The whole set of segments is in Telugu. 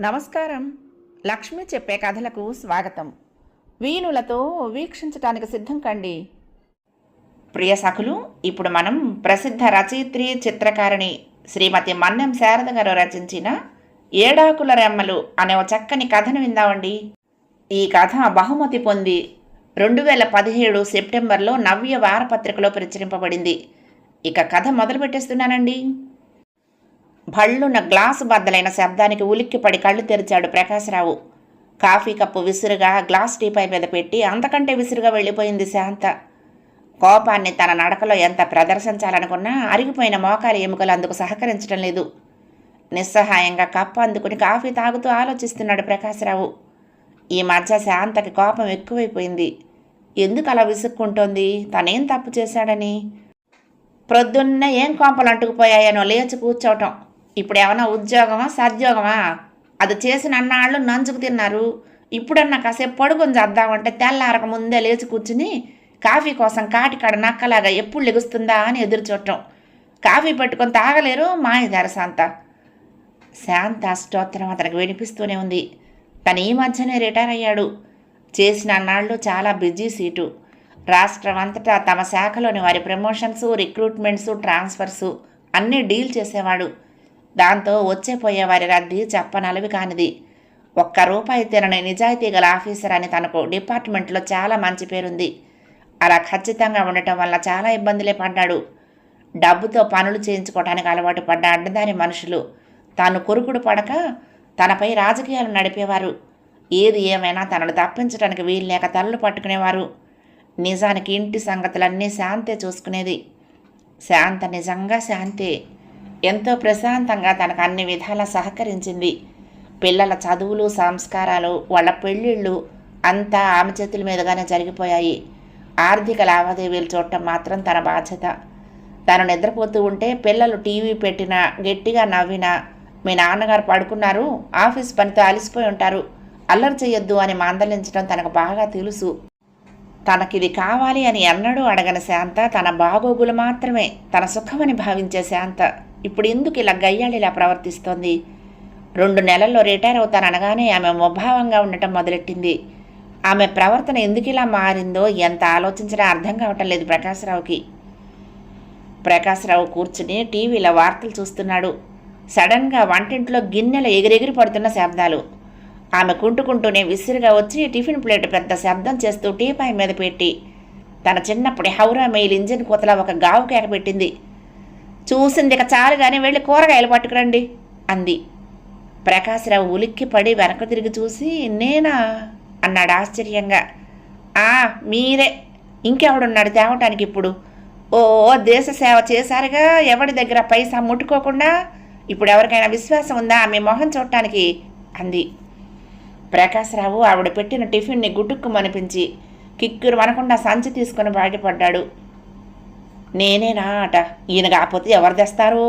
నమస్కారం. లక్ష్మి చెప్పే కథలకు స్వాగతం. వీణులతో వీక్షించటానికి సిద్ధం కండి. ప్రియ సఖులు ఇప్పుడు మనం ప్రసిద్ధ రచయిత్రి చిత్రకారిణి శ్రీమతి మన్నెం శారద గారు రచించిన ఏడాకుల రెమ్మలు అనే ఒక చక్కని కథను విందామండి. ఈ కథ బహుమతి పొంది రెండు వేల పదిహేడు సెప్టెంబర్లో నవ్య వారపత్రికలో ప్రచురింపబడింది. ఇక కథ మొదలు పెట్టేస్తున్నానండి భళ్ళున గ్లాసు బద్దలైన శబ్దానికి ఉలిక్కిపడి కళ్ళు తెరిచాడు ప్రకాశరావు. కాఫీ కప్పు విసురుగా గ్లాస్ టీపై మీద పెట్టి అంతకంటే విసురుగా వెళ్ళిపోయింది శాంత. కోపాన్ని తన నడకలో ఎంత ప్రదర్శించాలనుకున్నా అరిగిపోయిన మోకాలి ఎముకలు అందుకు సహకరించడం లేదు. నిస్సహాయంగా కప్పు అందుకుని కాఫీ తాగుతూ ఆలోచిస్తున్నాడు ప్రకాశరావు. ఈ మధ్య శాంతకి కోపం ఎక్కువైపోయింది. ఎందుకు అలా విసుక్కుంటోంది? తనేం తప్పు చేశాడని? ప్రొద్దున్న ఏం కోంపలు అంటుకుపోయాయనో లేచి కూర్చోవటం. ఇప్పుడు ఏమైనా ఉద్యోగమా సద్యోగమా? అది చేసిన అన్నాళ్ళు నంచుకు తిన్నారు. ఇప్పుడన్నా కాసేపు పడుకొని చేద్దామంటే తెల్లారక ముందే లేచి కూర్చుని కాఫీ కోసం కాటికాడ నక్కలాగా ఎప్పుడు లెగుస్తుందా అని ఎదురు చూడటం. కాఫీ పట్టుకొని తాగలేరు మాయదార శాంత. శాంత స్తోత్రం అతనికి వినిపిస్తూనే ఉంది. తను ఈ మధ్యనే రిటైర్ అయ్యాడు. చేసిన అన్నాళ్ళు చాలా బిజీ సీటు. రాష్ట్రం అంతటా తమ శాఖలోని వారి ప్రమోషన్స్ రిక్రూట్మెంట్స్ ట్రాన్స్ఫర్స్ అన్నీ డీల్ చేసేవాడు. దాంతో వచ్చేపోయే వారి రద్దీ చెప్పనలవి కానిది. ఒక్క రూపాయి తినని నిజాయితీ గల ఆఫీసర్ అని తనకు డిపార్ట్మెంట్లో చాలా మంచి పేరుంది. అలా ఖచ్చితంగా ఉండటం వల్ల చాలా ఇబ్బందులే పడ్డాడు. డబ్బుతో పనులు చేయించుకోవడానికి అలవాటు పడ్డ అడ్డదారి మనుషులు. తాను కొరుకుడు పడక తనపై రాజకీయాలు నడిపేవారు. ఏది ఏమైనా తనను తప్పించడానికి వీల్లేక తలలు పట్టుకునేవారు. నిజానికి ఇంటి సంగతులన్నీ శాంతే చూసుకునేది. శాంత నిజంగా శాంతే. ఎంతో ప్రశాంతంగా తనకు అన్ని విధాలా సహకరించింది. పిల్లల చదువులు సంస్కారాలు వాళ్ళ పెళ్ళిళ్ళు అంతా ఆమె చేతుల మీదుగానే జరిగిపోయాయి. ఆర్థిక లావాదేవీలు చూడటం మాత్రం తన బాధ్యత. తను నిద్రపోతూ ఉంటే పిల్లలు టీవీ పెట్టినా గట్టిగా నవ్వినా మీ నాన్నగారు పడుకున్నారు ఆఫీస్ పనితో అలసిపోయి ఉంటారు అల్లరి చేయొద్దు అని మాందలించడం తనకు బాగా తెలుసు. తనకిది కావాలి అని ఎన్నడూ అడగని శాంత తన బాగోగులు మాత్రమే తన సుఖమని భావించే శాంత. ఇప్పుడు ఎందుకు ఇలా గయ్యాళిలా ప్రవర్తిస్తోంది? రెండు నెలల్లో రిటైర్ అవుతాననగానే ఆమె ముభావంగా ఉండటం మొదలెట్టింది. ఆమె ప్రవర్తన ఎందుకు ఇలా మారిందో ఎంత ఆలోచించినా అర్థం కావటం లేదు ప్రకాశరావుకి. ప్రకాశరావు కూర్చుని టీవీలో వార్తలు చూస్తున్నాడు. సడన్గా వంటింట్లో గిన్నెలు ఎగిరెగిరి పడుతున్న శబ్దాలు. ఆమె కుంటుకుంటూనే విసిరిగా వచ్చి టిఫిన్ ప్లేట్ పెద్ద శబ్దం చేస్తూ టీపాయ్ మీద పెట్టి తన చిన్నప్పుడు హౌరా మెయిల్ ఇంజిన్ కోతలా ఒక గావు కేక పెట్టింది. చూసింది ఇక చాలు కానీ వెళ్ళి కూరగాయలు పట్టుకురండి అంది. ప్రకాశరావు ఉలిక్కి పడి వెనక తిరిగి చూసి నేనా? అన్నాడు ఆశ్చర్యంగా. ఆ మీరే. ఇంకెవడున్నాడు తేవటానికి ఇప్పుడు? ఓ దేశ సేవ చేశారుగా ఎవడి దగ్గర పైసా ముట్టుకోకుండా? ఇప్పుడు ఎవరికైనా విశ్వాసం ఉందా? మీ మొహం చూడటానికి అంది. ప్రకాశరావు ఆవిడ పెట్టిన టిఫిన్ని గుటుక్కుమనిపించి కిక్కురు అనకుండా సంచి తీసుకుని బయటపడ్డాడు నేనేనా అట ఈయన కాకపోతే ఎవరు తెస్తారు?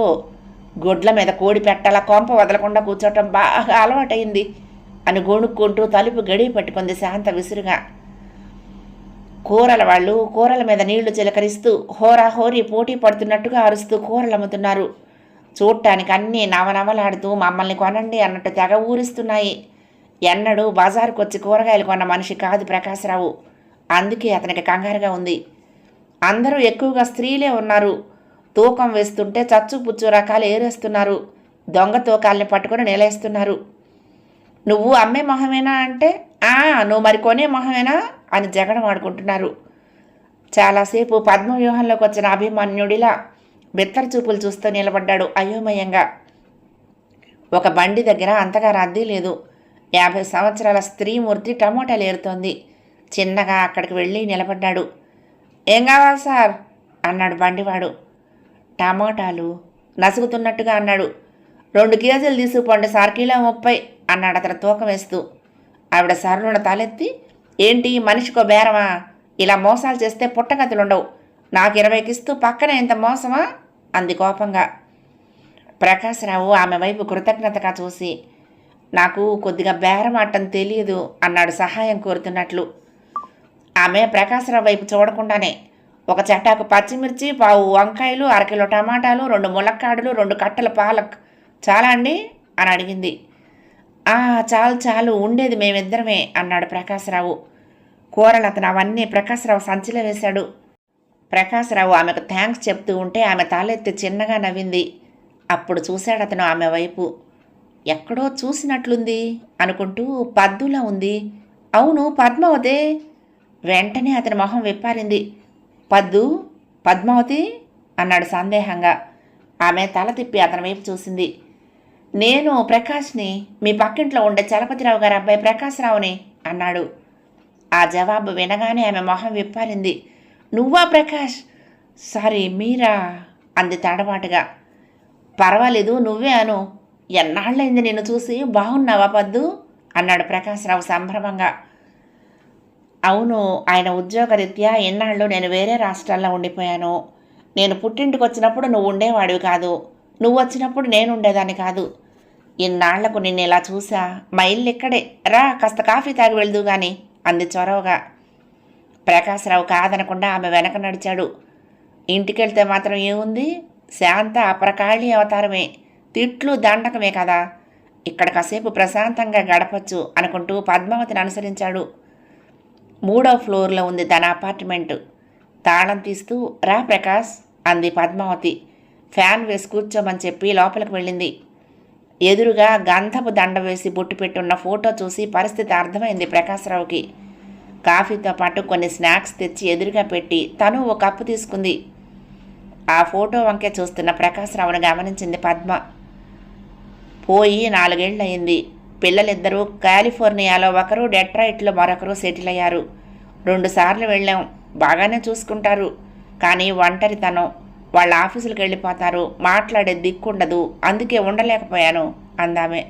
గొడ్ల మీద కోడి పెట్టాల కొంప వదలకుండా కూర్చోవటం బాగా అలవాటైంది అని గొణుక్కుంటూ తలుపు గడియ పట్టుకుంది శాంత విసురుగా. కూరల వాళ్ళు కూరల మీద నీళ్ళు చిలకరిస్తూ హోరా హోరీ పోటీ పడుతున్నట్టుగా అరుస్తూ కూరలు అమ్ముతున్నారు. చూడటానికి అన్నీ నవనవలాడుతూ మమ్మల్ని కొనండి అన్నట్టు తెగ ఊరిస్తున్నాయి. ఎన్నడూ బజారుకు వచ్చి కూరగాయలు కొన్న మనిషి కాదు ప్రకాశరావు. అందుకే అతనికి కంగారుగా ఉంది. అందరూ ఎక్కువగా స్త్రీలే ఉన్నారు. తూకం వేస్తుంటే చచ్చు పుచ్చు రకాలు ఏరేస్తున్నారు. దొంగ తూకాల్ని పట్టుకొని నిలేస్తున్నారు. నువ్వు అమ్మే మొహమేనా అంటే ఆ నువ్వు మరి కొనే మొహమేనా అని జగడం ఆడుకుంటున్నారు. చాలాసేపు పద్మవ్యూహంలోకి వచ్చిన అభిమన్యుడిలా బిత్తర చూపులు చూస్తూ నిలబడ్డాడు అయోమయంగా. ఒక బండి దగ్గర అంతగా రద్దీ లేదు. యాభై సంవత్సరాల స్త్రీమూర్తి టమోటాలు ఏరుతోంది చిన్నగా అక్కడికి వెళ్ళి నిలబడ్డాడు. ఏం కావాలి సార్? అన్నాడు బండివాడు. టమోటాలు నసుగుతున్నట్టుగా అన్నాడు. రెండు కేజీలు తీసుకుపోండి సార్ కిలో ముప్పై అన్నాడు అతను తూకం వేస్తూ. ఆవిడ సరులున్న తలెత్తి ఏంటి మనిషికో బేరమా? ఇలా మోసాలు చేస్తే పుట్టగతులుండవు. నాకు ఇరవైకి ఇస్తూ పక్కన ఇంత మోసమా? అంది కోపంగా. ప్రకాశరావు ఆమె వైపు కృతజ్ఞతగా చూసి నాకు కొద్దిగా బేరమాటం తెలియదు అన్నాడు సహాయం కోరుతున్నట్లు. ఆమె ప్రకాశరావు వైపు చూడకుండానే ఒక చెట్టాకు పచ్చిమిర్చి పావు వంకాయలు అరకిలో టమాటాలు రెండు ములక్కాడలు రెండు కట్టల పాలక్. చాలా అండి? అని అడిగింది. "ఆ, చాలు చాలు ఉండేది మేమిద్దరమే అన్నాడు ప్రకాశరావు. కూరలు అతను అవన్నీ ప్రకాశరావు సంచిలో వేశాడు. ప్రకాశరావు ఆమెకు థ్యాంక్స్ చెప్తూ ఉంటే ఆమె తాలెత్తి చిన్నగా నవ్వింది. అప్పుడు చూశాడు అతను ఆమె వైపు. ఎక్కడో చూసినట్లుంది అనుకుంటూ పద్దులా ఉంది. అవును పద్మావతే. వెంటనే అతని మొహం విప్పారింది. పద్దు పద్మావతి అన్నాడు సందేహంగా. ఆమె తల తిప్పి అతని వైపు చూసింది. నేను ప్రకాష్ని మీ పక్కింట్లో ఉండే చలపతిరావు గారి అబ్బాయి ప్రకాశ్రావుని అన్నాడు. ఆ జవాబు వినగానే ఆమె మొహం విప్పారింది. నువ్వా ప్రకాష్? సారీ మీరా? అంది తడబాటుగా. పర్వాలేదు నువ్వే అను. ఎన్నాళ్ళైంది నిన్ను చూసి? బాగున్నావా పద్దు? అన్నాడు ప్రకాశ్రావు సంభ్రమంగా. అవును ఆయన ఉద్యోగరీత్యా ఎన్నాళ్ళు నేను వేరే రాష్ట్రాల్లో ఉండిపోయాను. నేను పుట్టింటికి వచ్చినప్పుడు నువ్వు ఉండేవాడివి కాదు. నువ్వు వచ్చినప్పుడు నేను ఉండేదాన్ని కాదు. ఇన్నాళ్ళకు నిన్ను ఇలా చూసా? మా ఇల్లు ఇక్కడే. రా కాస్త కాఫీ తాగి వెళ్దు గాని అంది చొరవగా. ప్రకాశ్రావు కాదనకుండా ఆమె వెనక నడిచాడు. ఇంటికెళ్తే మాత్రం ఏముంది? శాంత అపరకాళి అవతారమే. తిట్లు దండకమే కదా. ఇక్కడ కాసేపు ప్రశాంతంగా గడపచ్చు అనుకుంటూ పద్మావతిని అనుసరించాడు. మూడో ఫ్లోర్లో ఉంది తన అపార్ట్మెంట్. తాళం తీస్తూ రా ప్రకాష్ అంది పద్మావతి. ఫ్యాన్ వేసి కూర్చోమని చెప్పి లోపలికి వెళ్ళింది. ఎదురుగా గంధపు దండ వేసి బొట్టు పెట్టున్న ఫోటో చూసి పరిస్థితి అర్థమైంది ప్రకాశ్రావుకి. కాఫీతో పాటు కొన్ని స్నాక్స్ తెచ్చి ఎదురుగా పెట్టి తను ఓ కప్పు తీసుకుంది. ఆ ఫోటో వంకే చూస్తున్న ప్రకాశ్రావును గమనించింది పద్మ. పోయి నాలుగేళ్ళయింది పిల్లలిద్దరూ కాలిఫోర్నియాలో ఒకరు డెట్రాయిట్లో మరొకరు సెటిల్ అయ్యారు రెండుసార్లు వెళ్ళాం. బాగానే చూసుకుంటారు. కానీ ఒంటరితనం. వాళ్ళ ఆఫీసులకు వెళ్ళిపోతారు. మాట్లాడే దిక్కుండదు. అందుకే ఉండలేకపోయాను అందామే.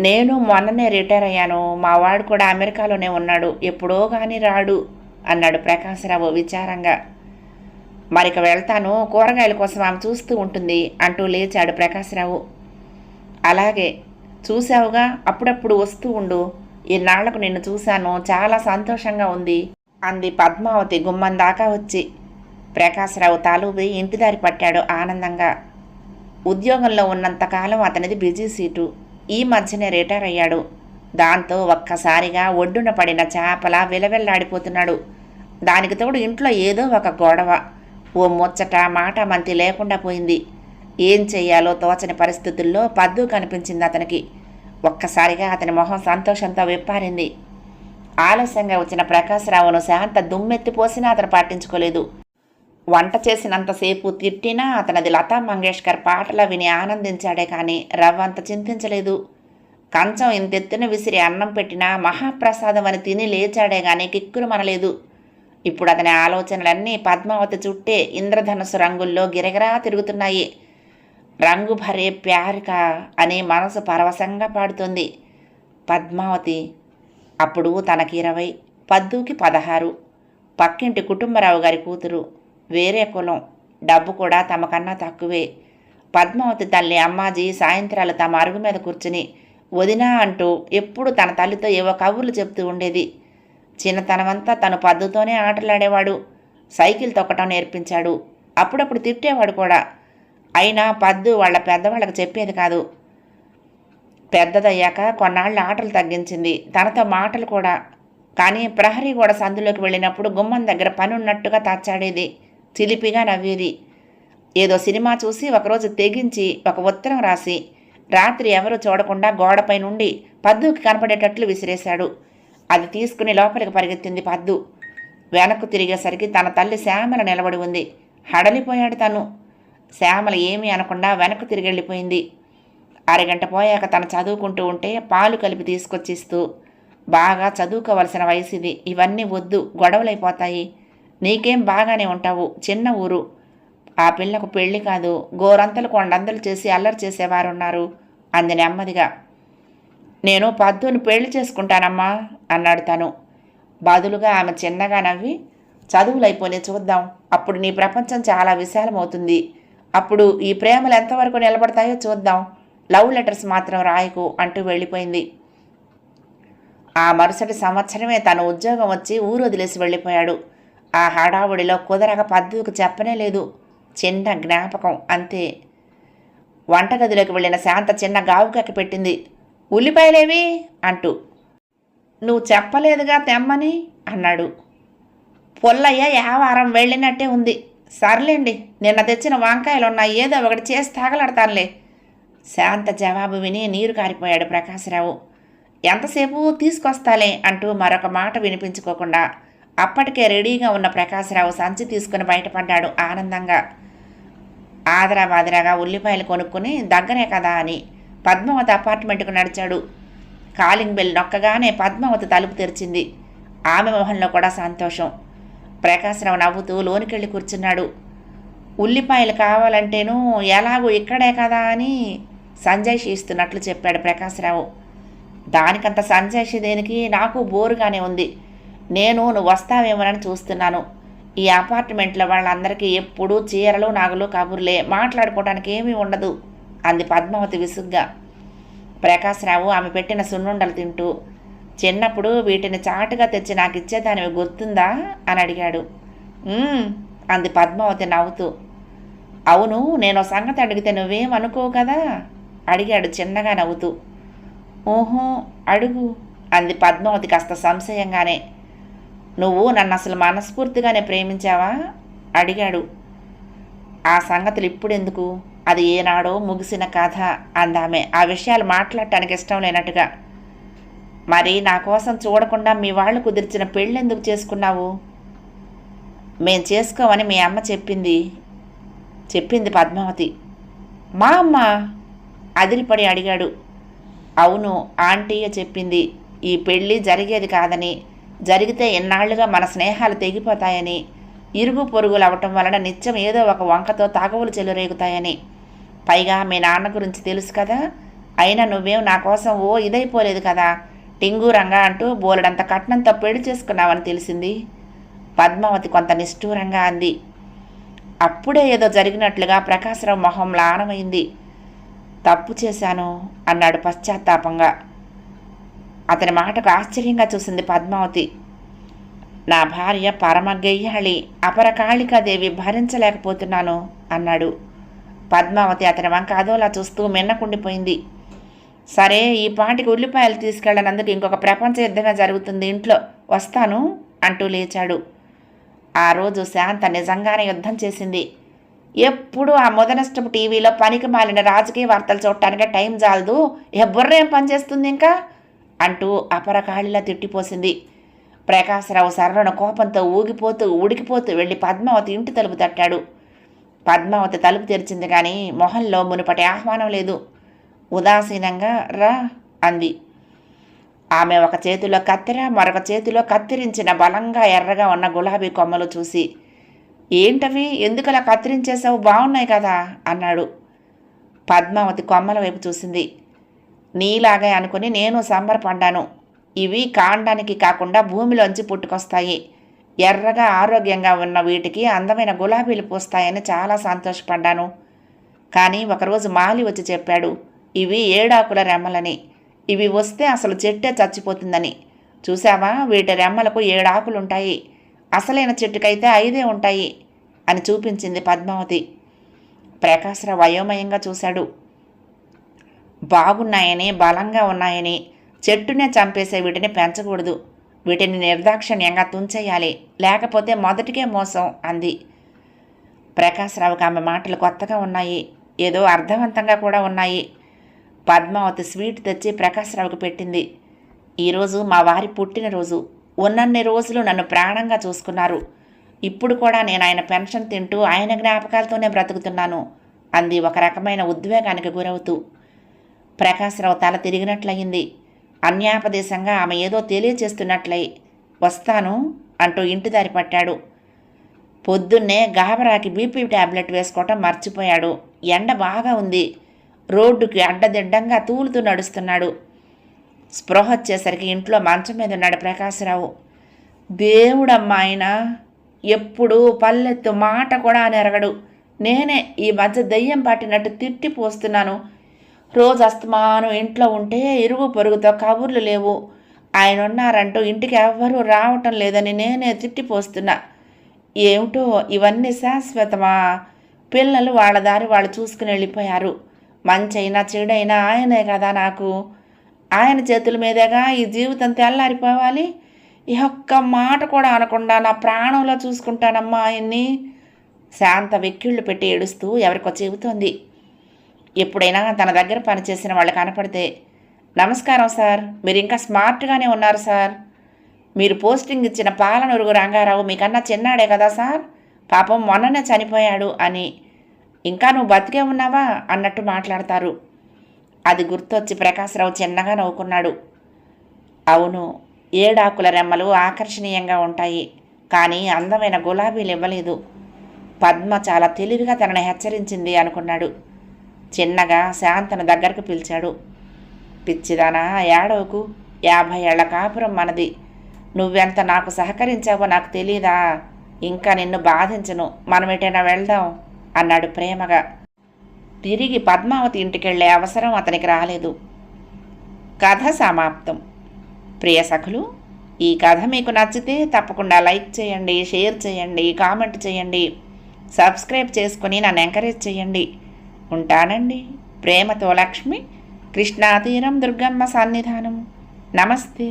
నేను మొన్ననే రిటైర్ అయ్యాను. మా వాడు కూడా అమెరికాలోనే ఉన్నాడు. ఎప్పుడో కానీ రాడు అన్నాడు ప్రకాశరావు విచారంగా. మరిక వెళ్తాను. కూరగాయల కోసం ఆమె చూస్తూ ఉంటుంది అంటూ లేచాడు ప్రకాశరావు. అలాగే చూసావుగా అప్పుడప్పుడు వస్తూ ఉండు. ఇన్నాళ్ళకు నిన్ను చూశాను. చాలా సంతోషంగా ఉంది అంది పద్మావతి గుమ్మం దాకా వచ్చి. ప్రకాశరావు తాలూబి ఇంటిదారి పట్టాడు ఆనందంగా. ఉద్యోగంలో ఉన్నంతకాలం అతనిది బిజీ సీటు. ఈ మధ్యనే రిటైర్ అయ్యాడు. దాంతో ఒక్కసారిగా ఒడ్డున పడిన చేపల విలవెల్లాడిపోతున్నాడు. దానికి తోడు ఇంట్లో ఏదో ఒక గొడవ. ఓ ముచ్చట మాట మంతి లేకుండా పోయింది. ఏం చేయాలో తోచని పరిస్థితుల్లో పద్దు కనిపించింది అతనికి. ఒక్కసారిగా అతని మొహం సంతోషంతో విప్పారింది. ఆలస్యంగా వచ్చిన ప్రకాశరావును శాంత దుమ్మెత్తిపోసినా అతను పట్టించుకోలేదు. వంట చేసినంతసేపు తిట్టినా అతనది లతా మంగేష్కర్ పాటల విని ఆనందించాడే కానీ రవ్వంత చింతించలేదు. కంచం ఇంతెత్తున విసిరి అన్నం పెట్టినా మహాప్రసాదం అని తిని లేచాడే గాని కిక్కురు మనలేదు. ఇప్పుడు అతని ఆలోచనలన్నీ పద్మావతి చుట్టే ఇంద్రధనుసు రంగుల్లో గిరగిరా తిరుగుతున్నాయి. రంగు భరే ప్యారిక అనే మనసు పరవశంగా పాడుతుంది. పద్మావతి అప్పుడు తనకి ఇరవై పద్దుకి పదహారు. పక్కింటి కుటుంబరావు గారి కూతురు వేరే కులం డబ్బు కూడా తమకన్నా తక్కువే. పద్మావతి తల్లి అమ్మాజీ సాయంత్రాలు తమ అరుగు మీద కూర్చుని వదినా అంటూ ఎప్పుడు తన తల్లితో ఏవో కబుర్లు చెప్తూ ఉండేది. చిన్నతనమంతా తను పద్దుతోనే ఆటలాడేవాడు. సైకిల్ తొక్కటం నేర్పించాడు. అప్పుడప్పుడు తిట్టేవాడు కూడా. అయినా పద్దు వాళ్ళ పెద్దవాళ్ళకి చెప్పేది కాదు. పెద్దదయ్యాక కొన్నాళ్ళ ఆటలు తగ్గించింది. తనతో మాటలు కూడా. కానీ ప్రహరీ గోడ సందులోకి వెళ్ళినప్పుడు గుమ్మం దగ్గర పని ఉన్నట్టుగా చిలిపిగా నవ్వేది. ఏదో సినిమా చూసి ఒకరోజు తెగించి ఒక ఉత్తరం రాసి రాత్రి ఎవరు చూడకుండా గోడపై నుండి పద్దుకి కనపడేటట్లు విసిరేశాడు. అది తీసుకుని లోపలికి పరిగెత్తింది పద్దు. వెనక్కు తిరిగేసరికి తన తల్లి శ్యామల నిలబడి ఉంది. హడలిపోయాడు తను. శ్యామల ఏమీ అనకుండా వెనక్కు తిరిగి వెళ్ళిపోయింది. అరగంట పోయాక తను చదువుకుంటూ ఉంటే పాలు కలిపి తీసుకొచ్చిస్తూ బాగా చదువుకోవలసిన వయసు ఇది ఇవన్నీ వద్దు గొడవలైపోతాయి. నీకేం బాగానే ఉంటావు చిన్న ఊరు. ఆ పిల్లకు పెళ్ళి కాదు గోరంతలు కొండంతలు చేసి అల్లరి చేసేవారున్నారు అంది నెమ్మదిగా. నేను పద్దుని పెళ్ళి చేసుకుంటానమ్మా అన్నాడు తను. బదులుగా ఆమె చిన్నగా నవ్వి చదువులైపోయి చూద్దాం. అప్పుడు నీ ప్రపంచం చాలా విశాలమవుతుంది. అప్పుడు ఈ ప్రేమలు ఎంతవరకు నిలబడతాయో చూద్దాం. లవ్ లెటర్స్ మాత్రం రాయకు అంటూ వెళ్ళిపోయింది. ఆ మరుసటి సంవత్సరమే తన ఉద్యోగం వచ్చి ఊరు వదిలేసి వెళ్ళిపోయాడు. ఆ హడావుడిలో కుదరక పద్దుకు చెప్పనే లేదు. చిన్న జ్ఞాపకం అంతే. వంటగదిలోకి వెళ్ళిన శాంత చిన్న గావుకకి పెట్టింది. ఉల్లిపాయలేవి? అంటూ. నువ్వు చెప్పలేదుగా తెమ్మని? అన్నాడు. పుల్లయ్య యావారం వెళ్ళినట్టే ఉంది. సర్లేండి నిన్న తెచ్చిన వంకాయలు ఉన్నాయి ఏదో ఒకటి చేసి తాగలాడతానులే. శాంత జవాబు విని నీరు కారిపోయాడు ప్రకాశరావు. ఎంతసేపు తీసుకొస్తాలే అంటూ మరొక మాట వినిపించుకోకుండా అప్పటికే రెడీగా ఉన్న ప్రకాశరావు సంచి తీసుకుని బయటపడ్డాడు ఆనందంగా. ఆదరాబాదరాగా ఉల్లిపాయలు కొనుక్కుని దగ్గరే కదా అని పద్మావతి అపార్ట్మెంట్కు నడిచాడు. కాలింగ్ బెల్ నొక్కగానే పద్మావతి తలుపు తెరిచింది. ఆమె మొహంలో కూడా సంతోషం. ప్రకాశరావు నవ్వుతూ లోనికెళ్ళి కూర్చున్నాడు. ఉల్లిపాయలు కావాలంటేను ఎలాగో ఇక్కడే కదా అని సంజయ్ ఇస్తున్నట్లు చెప్పాడు ప్రకాశరావు. దానికంత సంజయ్ దేనికి నాకు బోరుగానే ఉంది. నేను నువ్వు వస్తావేమోనని చూస్తున్నాను. ఈ అపార్ట్మెంట్లో వాళ్ళందరికీ ఎప్పుడూ చీరలు నాగులు కబుర్లే మాట్లాడుకోవడానికి ఏమీ ఉండదు. అంది పద్మావతి విసుగ్గా. ప్రకాశ్రావు ఆమె పెట్టిన సున్నుండలు తింటూ చిన్నప్పుడు వీటిని చాటుగా తెచ్చి నాకు ఇచ్చేదానివి గుర్తుందా? అని అడిగాడు. అంది పద్మావతి నవ్వుతూ. అవును నేను సంగతి అడిగితే నువ్వేం అనుకోవు కదా? అడిగాడు చిన్నగా నవ్వుతూ. ఓహో అడుగు అంది పద్మావతి కాస్త సంశయంగానే. నువ్వు నన్ను అసలు మనస్ఫూర్తిగానే ప్రేమించావా? అడిగాడు. ఆ సంగతులు ఇప్పుడెందుకు? అది ఏనాడో ముగిసిన కథ అందామె. ఆ విషయాలు మాట్లాడటానికి ఇష్టం లేనట్టుగా మరి నా కోసం చూడకుండా మీ వాళ్ళు కుదిర్చిన పెళ్ళెందుకు చేసుకున్నావు? మేం చేసుకోమని మీ అమ్మ చెప్పింది. చెప్పింది పద్మావతి. మా అమ్మ అదిరిపడి అడిగాడు. అవును ఆంటీయ చెప్పింది. ఈ పెళ్ళి జరిగేది కాదని. జరిగితే ఎన్నాళ్ళుగా మన స్నేహాలు తెగిపోతాయని. ఇరుగు పొరుగులు అవటం వలన నిత్యం ఏదో ఒక వంకతో తాగవులు చెలరేగుతాయని. పైగా మీ నాన్న గురించి తెలుసు కదా. అయినా నువ్వేం నా కోసం ఓ ఇదైపోలేదు కదా. టింగూరంగా అంటూ బోలెడంత కట్నంతో పెళ్ళి చేసుకున్నావని తెలిసింది. పద్మావతి కొంత నిష్ఠూరంగా అంది. అప్పుడే ఏదో జరిగినట్లుగా ప్రకాశరావు మొహం లానమైంది. తప్పు చేశాను అన్నాడు పశ్చాత్తాపంగా. అతని మాటకు ఆశ్చర్యంగా చూసింది పద్మావతి. నా భార్య పరమ గెయ్యాళి అపరకాళికాదేవి భరించలేకపోతున్నాను అన్నాడు. పద్మావతి అతని వంక అదోలా చూస్తూ మిన్నకుండిపోయింది. సరే ఈ పాటికి ఉల్లిపాయలు తీసుకెళ్ళనందుకు ఇంకొక ప్రపంచ యుద్ధమే జరుగుతుంది ఇంట్లో. వస్తాను అంటూ లేచాడు. ఆ రోజు శాంత నిజంగానే యుద్ధం చేసింది. ఎప్పుడు ఆ మొదనష్టపు టీవీలో పనికి మాలిన రాజకీయ వార్తలు చూడటానికి టైం జాలదు. ఏ బుర్ర ఏం పనిచేస్తుంది ఇంకా? అంటూ అపరకాళిలా తిట్టిపోసింది. ప్రకాశరావు సర్రణ కోపంతో ఊగిపోతూ ఉడికిపోతూ వెళ్ళి పద్మావతి ఇంటి తలుపు తట్టాడు. పద్మావతి తలుపు తెరిచింది కానీ మొహంలో మునుపటి ఆహ్వానం లేదు. ఉదాసీనంగా రా అంది. ఆమె ఒక చేతిలో కత్తెర మరొక చేతిలో కత్తిరించిన బలంగా ఎర్రగా ఉన్న గులాబీ కొమ్మలు చూసి ఏంటవి? ఎందుకలా కత్తిరించేసావు బాగున్నాయి కదా అన్నాడు. పద్మావతి కొమ్మల వైపు చూసింది. నీలాగే అనుకుని నేను సంబరపడ్డాను. ఇవి కాండానికి కాకుండా భూమిలోంచి పుట్టుకొస్తాయి. ఎర్రగా ఆరోగ్యంగా ఉన్న వీటికి అందమైన గులాబీలు పూస్తాయని చాలా సంతోషపడ్డాను. కానీ ఒకరోజు మాలి వచ్చి చెప్పాడు ఇవి ఏడాకుల రెమ్మలని. ఇవి వస్తే అసలు చెట్టే చచ్చిపోతుందని. చూసావా వీటి రెమ్మలకు ఏడాకులుంటాయి. అసలైన చెట్టుకైతే ఐదే ఉంటాయి అని చూపించింది పద్మావతి. ప్రకాశరావు అయోమయంగా చూశాడు. బాగున్నాయని బలంగా ఉన్నాయని చెట్టునే చంపేసే వీటిని పెంచకూడదు. వీటిని నిర్దాక్షిణ్యంగా తుంచేయాలి. లేకపోతే మొదటికే మోసం అంది. ప్రకాశరావుకి ఆమె మాటలు కొత్తగా ఉన్నాయి. ఏదో అర్థవంతంగా కూడా ఉన్నాయి. పద్మావతి స్వీట్ తెచ్చి ప్రకాశరావుకు పెట్టింది. ఈరోజు మా వారి పుట్టినరోజు. ఉన్నన్ని రోజులు నన్ను ప్రాణంగా చూసుకున్నారు. ఇప్పుడు కూడా నేను ఆయన పెన్షన్ తింటూ ఆయన జ్ఞాపకాలతోనే బ్రతుకుతున్నాను అంది ఒక రకమైన ఉద్వేగానికి గురవుతూ. ప్రకాశరావు తల తిరిగినట్లయింది. అన్యాపదేశంగా ఆమె ఏదో తెలియచేస్తున్నట్లయి వస్తాను అంటూ ఇంటి దారి పట్టాడు. పొద్దున్నే గాబరాకి బీపీ టాబ్లెట్ వేసుకోవటం మర్చిపోయాడు. ఎండ బాగా ఉంది. రోడ్డుకి అడ్డదిడ్డంగా తూలుతూ నడుస్తున్నాడు. స్పృహ వచ్చేసరికి ఇంట్లో మంచం మీద ఉన్నాడు ప్రకాశరావు. దేవుడమ్మ ఆయన ఎప్పుడు పల్లెత్తు మాట కూడా నెరగడు నేనే ఈ మధ్య దయ్యం పట్టినట్టు తిట్టి పోస్తున్నాను. రోజు అస్తమానం ఇంట్లో ఉంటే ఇరుగు పొరుగుతో కబుర్లు లేవు. ఆయన ఉన్నారంటూ ఇంటికి ఎవ్వరూ రావటం లేదని నేనే తిట్టిపోస్తున్నా ఏమిటో ఇవన్నీ శాశ్వతమా? పిల్లలు వాళ్ళ దారి వాళ్ళు చూసుకుని వెళ్ళిపోయారు. మంచైనా చెడైనా ఆయనే కదా నాకు. ఆయన చేతుల మీదేగా ఈ జీవితం తెల్లారిపోవాలి. ఈ ఒక్క మాట కూడా అనకుండా నా ప్రాణంలో చూసుకుంటానమ్మా ఆయన్ని. శాంత వెక్కిళ్ళు పెట్టి ఏడుస్తూ ఎవరికో చెబుతోంది. ఎప్పుడైనా తన దగ్గర పనిచేసిన వాళ్ళు కనపడితే నమస్కారం సార్ మీరు ఇంకా స్మార్ట్గానే ఉన్నారు సార్. మీరు పోస్టింగ్ ఇచ్చిన పాలనొరుగు రంగారావు మీకన్నా చిన్నాడే కదా సార్. పాపం మొన్ననే చనిపోయాడు అని ఇంకా నువ్వు బతికే ఉన్నావా? అన్నట్టు మాట్లాడతారు. అది గుర్తొచ్చి ప్రకాశ్రావు చిన్నగా నవ్వుకున్నాడు. అవును ఏడాకుల రెమ్మలు ఆకర్షణీయంగా ఉంటాయి కానీ అందమైన గులాబీలు ఇవ్వలేదు. పద్మ చాలా తెలివిగా తనని హెచ్చరించింది అనుకున్నాడు. చిన్నగా శాంతను దగ్గరకు పిలిచాడు. పిచ్చిదానా ఏడవకు. యాభై ఏళ్ళ కాపురం మనది. నువ్వెంత నాకు సహకరించావో నాకు తెలీదా? ఇంకా నిన్ను బాధించను. మనం ఎటైనా వెళ్దాం. అన్నాడు ప్రేమగా. తిరిగి పద్మావతి ఇంటికెళ్ళే అవసరం అతనికి రాలేదు. కథ సమాప్తం. ప్రియ సఖులు ఈ కథ మీకు నచ్చితే తప్పకుండా లైక్ చేయండి షేర్ చేయండి కామెంట్ చేయండి సబ్స్క్రైబ్ చేసుకొని నన్ను ఎంకరేజ్ చేయండి. ఉంటానండి ప్రేమతో లక్ష్మి కృష్ణాతీరం దుర్గమ్మ సన్నిధానం. నమస్తే.